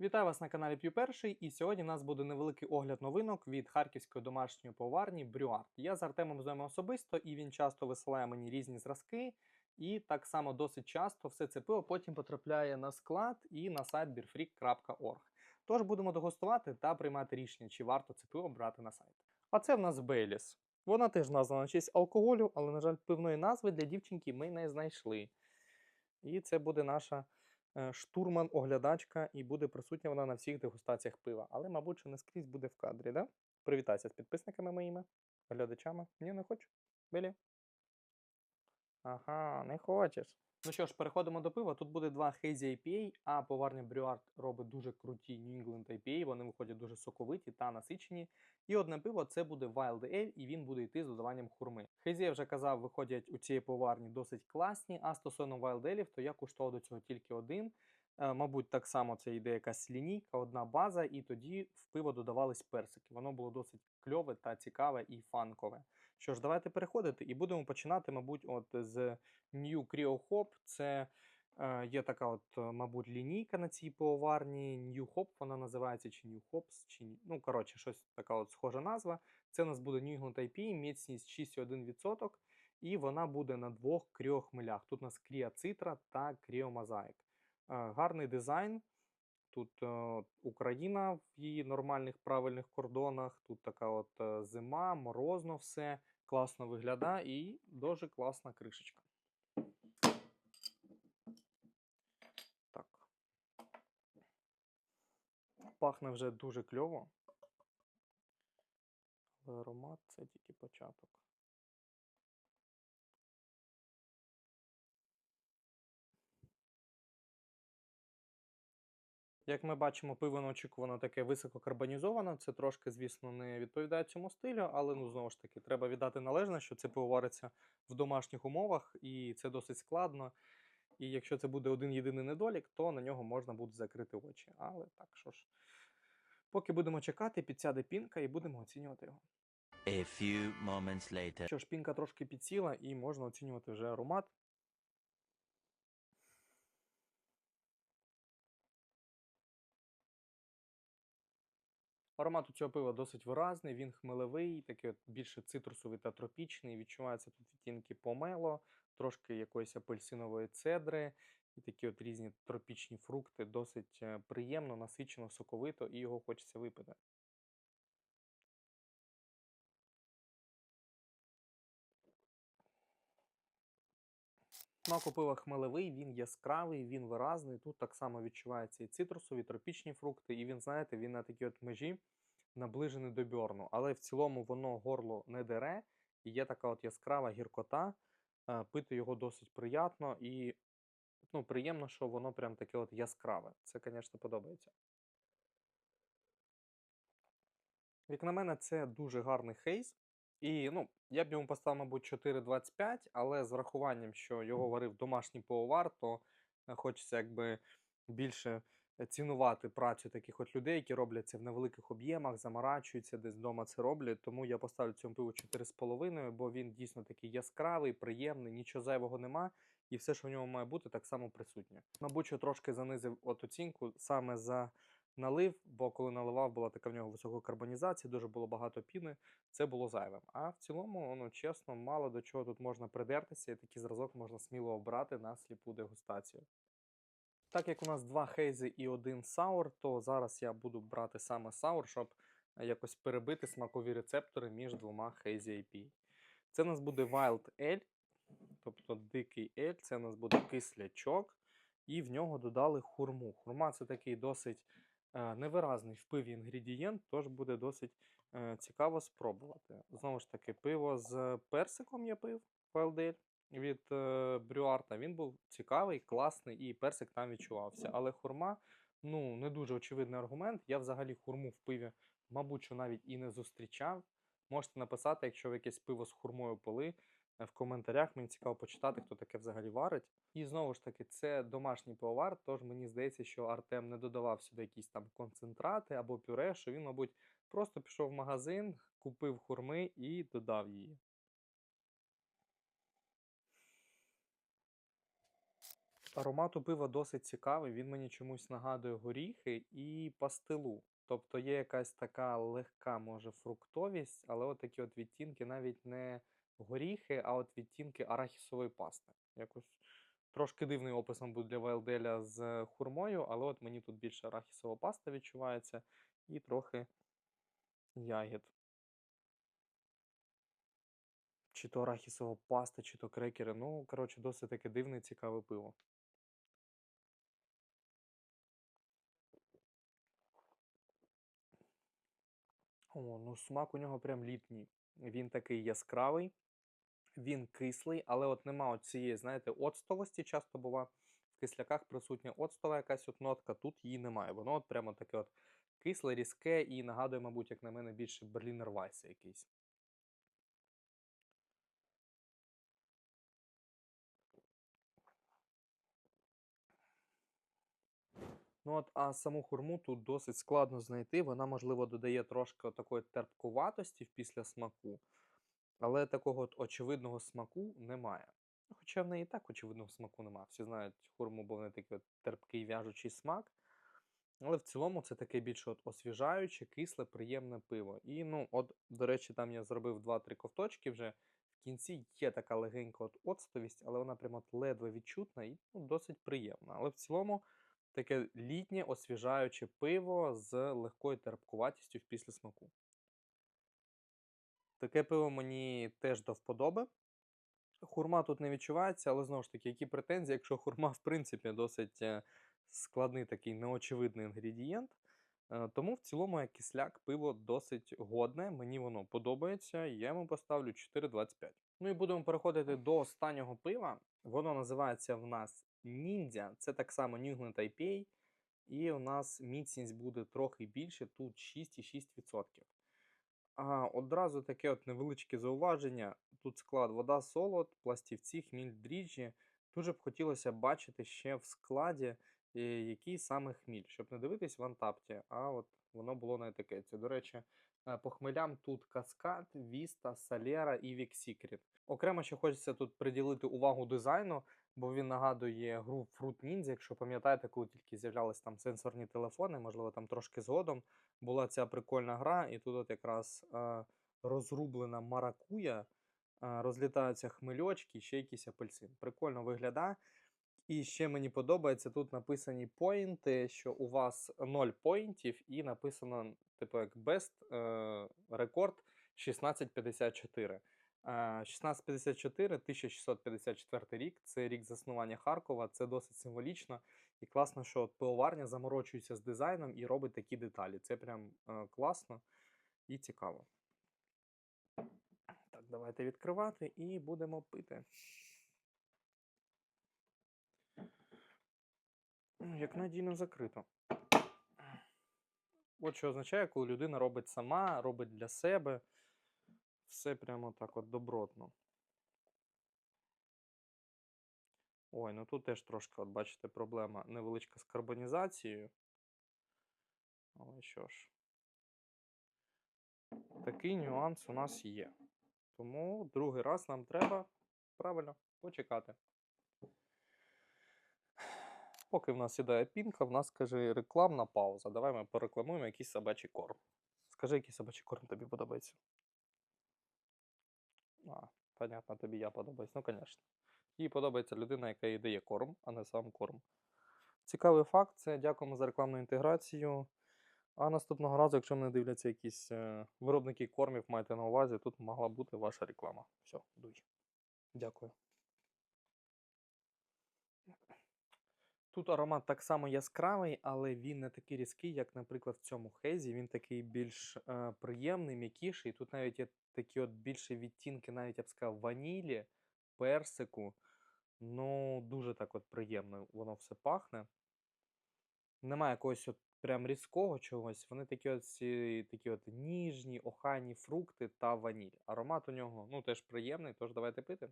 Вітаю вас на каналі П'ю Перший, і сьогодні у нас буде невеликий огляд новинок від харківської домашньої поварні Брюарт. Я з Артемом знайомий особисто, і він часто висилає мені різні зразки. І так само досить часто все це пиво потім потрапляє на склад і на сайт beerfreak.org. Тож будемо дегустувати та приймати рішення, чи варто це пиво брати на сайт. А це в нас Бейліс. Вона теж названа на честь алкоголю, але, на жаль, пивної назви для дівчинки ми не знайшли. І це буде наша штурман-оглядачка, і буде присутня вона на всіх дегустаціях пива. Але, мабуть, що не скрізь буде в кадрі, да? Привітайся з підписниками моїми, глядачами. Ні, не хочу. Белі. Ага, не хочеш. Ну що ж, переходимо до пива. Тут буде два Hazy IPA, а поварня Брюард робить дуже круті New England IPA, вони виходять дуже соковиті та насичені. І одне пиво це буде Wild Ale, і він буде йти з додаванням хурми. Hazy, я вже казав, виходять у цієї поварні досить класні, а стосовно Wild Ale, то я куштував до цього тільки один. Е, Мабуть, так само це йде якась лінійка, одна база, і тоді в пиво додавались персики. Воно було досить кльове та цікаве і фанкове. Що ж, давайте переходити і будемо починати, мабуть, от з New Creo Hop. Це е, є така, от, е, мабуть, лінійка на цій пивоварні. New Hop вона називається, чи New Hops, чи ну, коротше, щось така от схожа назва. Це у нас буде New England IPA, міцність 6,1%, і вона буде на двох кріохмелях. Тут у нас Кріа Цитра та Кріо Мозаїк. Е, Гарний дизайн. Тут Україна в її нормальних правильних кордонах. Тут така от е, зима, морозно все, класно виглядає і дуже класна кришечка. Так. Пахне вже дуже кльово. Але аромат це тільки початок. Як ми бачимо, пиво неочікувано таке висококарбонізоване. Це трошки, звісно, не відповідає цьому стилю, але ну знову ж таки, треба віддати належне, що це пиво вариться в домашніх умовах, і це досить складно. І якщо це буде один єдиний недолік, то на нього можна буде закрити очі. Але так що ж, поки будемо чекати, підсяде пінка і будемо оцінювати його. A few moments later. Що ж, пінка трошки підсіла, і можна оцінювати вже аромат. Аромат у цього пива досить виразний, він хмелевий, такий от більше цитрусовий та тропічний. Відчуваються тут відтінки помело, трошки якоїсь апельсинової цедри, і такі от різні тропічні фрукти. Досить е, приємно, насичено, соковито, і його хочеться випити. Смак у пива хмелевий, він яскравий, він виразний. Тут так само відчуваються і цитрусові, і тропічні фрукти, і він, знаєте, він на такій от межі наближений до бьорну. Але в цілому воно горло не дере, і є така от яскрава гіркота. Е, Пити його досить приємно і ну, приємно, що воно прям таке от яскраве. Це, звісно, подобається. Як на мене, це дуже гарний хейз. І ну, я б йому поставив, мабуть, 4,25, але з врахуванням, що його варив домашній пивовар, то е, хочеться якби більше цінувати працю таких от людей, які роблять це в невеликих об'ємах, заморачуються, десь вдома це роблять. Тому я поставлю цьому пиву 4,5, бо він дійсно такий яскравий, приємний, нічого зайвого нема, і все, що в ньому має бути, так само присутнє. Мабуть, що трошки занизив от оцінку саме за налив, бо коли наливав, була така в нього висока карбонізація, дуже було багато піни, це було зайвим. А в цілому, ну чесно, мало до чого тут можна придертися, і такий зразок можна сміло обрати на сліпу дегустацію. Так як у нас два хейзи і один саур, то зараз я буду брати саме саур, щоб якось перебити смакові рецептори між двома хейзі IPA. Це у нас буде Wild Ale, тобто дикий ель, це у нас буде кислячок, і в нього додали хурму. Хурма це такий досить невиразний в пиві інгредієнт, тож буде досить е, цікаво спробувати. Знову ж таки, пиво з персиком я пив Wild від е, Брюарта. Він був цікавий, класний, і персик там відчувався. Але хурма ну, не дуже очевидний аргумент. Я взагалі хурму в пиві, мабуть, що навіть і не зустрічав. Можете написати, якщо ви якесь пиво з хурмою пили. В коментарях мені цікаво почитати, хто таке взагалі варить. І знову ж таки, це домашній пивовар, тож мені здається, що Артем не додавав сюди якісь там концентрати або пюре, що він, мабуть, просто пішов в магазин, купив хурми і додав її. Аромат у пива досить цікавий, він мені чомусь нагадує горіхи і пастилу. Тобто є якась така легка, може, фруктовість, але от такі от відтінки навіть не горіхи, а от відтінки арахісової пасти. Якось трошки дивний опис, мабуть, для Вайлделя з хурмою, але от мені тут більше арахісова паста відчувається і трохи ягід. Чи то арахісова паста, чи то крекери. Ну, коротше, досить таке дивне, цікаве пиво. О, ну смак у нього прям літній. Він такий яскравий, він кислий, але от нема цієї, знаєте, оцтовості часто бува. В кисляках присутня оцтова якась от нотка, тут її немає. Воно от прямо таке от кисле, різке і нагадує, мабуть, як на мене, більше Берлінер Вайса якийсь. Ну от, а саму хурму тут досить складно знайти. Вона, можливо, додає трошки такої терпкуватості в післясмаку, але такого от очевидного смаку немає. Хоча в неї і так очевидного смаку немає. Всі знають хурму, бо в такий от терпкий в'яжучий смак. Але в цілому це таке більш от освіжаюче, кисле, приємне пиво. І, ну, от, до речі, там я зробив 2-3 ковточки вже. В кінці є така легенька от оцтовість, але вона прямо от ледве відчутна і ну, досить приємна. Але в цілому таке літнє освіжаюче пиво з легкою терпкуватістю в післясмаку. Таке пиво мені теж до вподоби. Хурма тут не відчувається, але знову ж таки, які претензії, якщо хурма, в принципі, досить е, складний такий неочевидний інгредієнт. Е, Тому в цілому як кисляк пиво досить годне, мені воно подобається, я йому поставлю 4,25. Ну і будемо переходити до останнього пива. Воно називається в нас Ніндзя. Це так само England IPA. І у нас міцність буде трохи більше, тут 6,6%. А, одразу таке от невеличке зауваження. Тут склад вода, солод, пластівці, хміль, дріжджі. Дуже б хотілося бачити ще в складі, е, який саме хміль, щоб не дивитись в антапті, а от воно було на етикетці. До речі, е, по хмелям тут Каскад, Віста, Салера і Вік Secret. Окремо ще хочеться тут приділити увагу дизайну, бо він нагадує гру Fruit Ninja, якщо пам'ятаєте, коли тільки з'являлись там сенсорні телефони, можливо, там трошки згодом була ця прикольна гра, і тут от якраз е, розрублена маракуя, е, розлітаються хмельочки, ще якийсь апельсин. Прикольно виглядає. І ще мені подобається, тут написані поінти, що у вас 0 поінтів, і написано, типу, як best е, рекорд 1654. Е, 1654, 1654 рік, це рік заснування Харкова, це досить символічно. І класно, що пивоварня заморочується з дизайном і робить такі деталі. Це прям е, класно і цікаво. Так, давайте відкривати і будемо пити. Як надійно закрито. От що означає, коли людина робить сама, робить для себе. Все прямо так от добротно. Ой, ну тут теж трошки, от бачите, проблема невеличка з карбонізацією. Але що ж, такий нюанс у нас є. Тому другий раз нам треба правильно почекати. Поки в нас сідає пінка, в нас каже рекламна пауза. Давай ми порекламуємо якийсь собачий корм. Скажи, який собачий корм тобі подобається. А, понятно, тобі я подобаюсь. Ну, звісно. Їй подобається людина, яка їй дає корм, а не сам корм. Цікавий факт це дякуємо за рекламну інтеграцію. А наступного разу, якщо мене дивляться якісь е, виробники кормів, майте на увазі, тут могла бути ваша реклама. Все, дуй. Дякую. Тут аромат так само яскравий, але він не такий різкий, як, наприклад, в цьому хейзі. Він такий більш е, приємний, м'якіший. Тут навіть є такі от більші відтінки, навіть я б сказав, ванілі, персику. Ну, дуже так от приємно воно все пахне. Немає якогось от прям різкого чогось. Вони такі от такі от ніжні, охайні фрукти та ваніль. Аромат у нього ну, теж приємний, тож давайте пити.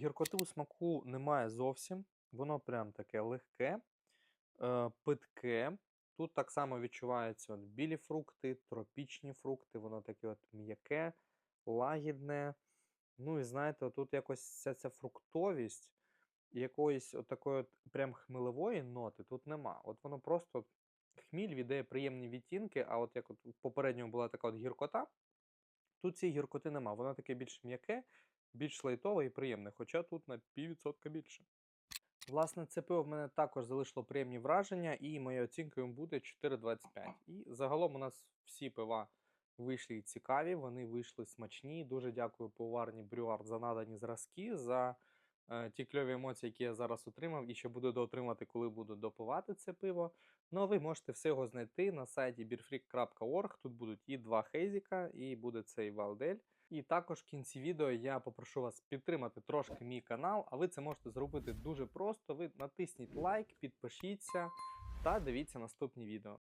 Гіркоти у смаку немає зовсім. Воно прям таке легке, питке. Тут так само відчуваються от білі фрукти, тропічні фрукти, воно таке от м'яке, лагідне. Ну і знаєте, тут якось вся ця фруктовість якоїсь от такої от прям хмелевої ноти тут нема. От воно просто хміль віддає приємні відтінки, а от як от попередньому була така от гіркота, тут цієї гіркоти нема. Воно таке більш м'яке, більш лайтове і приємне, хоча тут на піввідсотка більше. Власне, це пиво в мене також залишило приємні враження, і моєю оцінкою буде 4,25. І загалом у нас всі пива вийшли цікаві, вони вийшли смачні. Дуже дякую пивоварні Брюар за надані зразки, за е, ті кльові емоції, які я зараз отримав, і ще буду доотримати, коли буду допивати це пиво. Ну а ви можете все його знайти на сайті beerfreak.org. Тут будуть і два хейзіка, і буде цей Валдель. І також в кінці відео я попрошу вас підтримати трошки мій канал, а ви це можете зробити дуже просто. Ви натисніть лайк, підпишіться та дивіться наступні відео.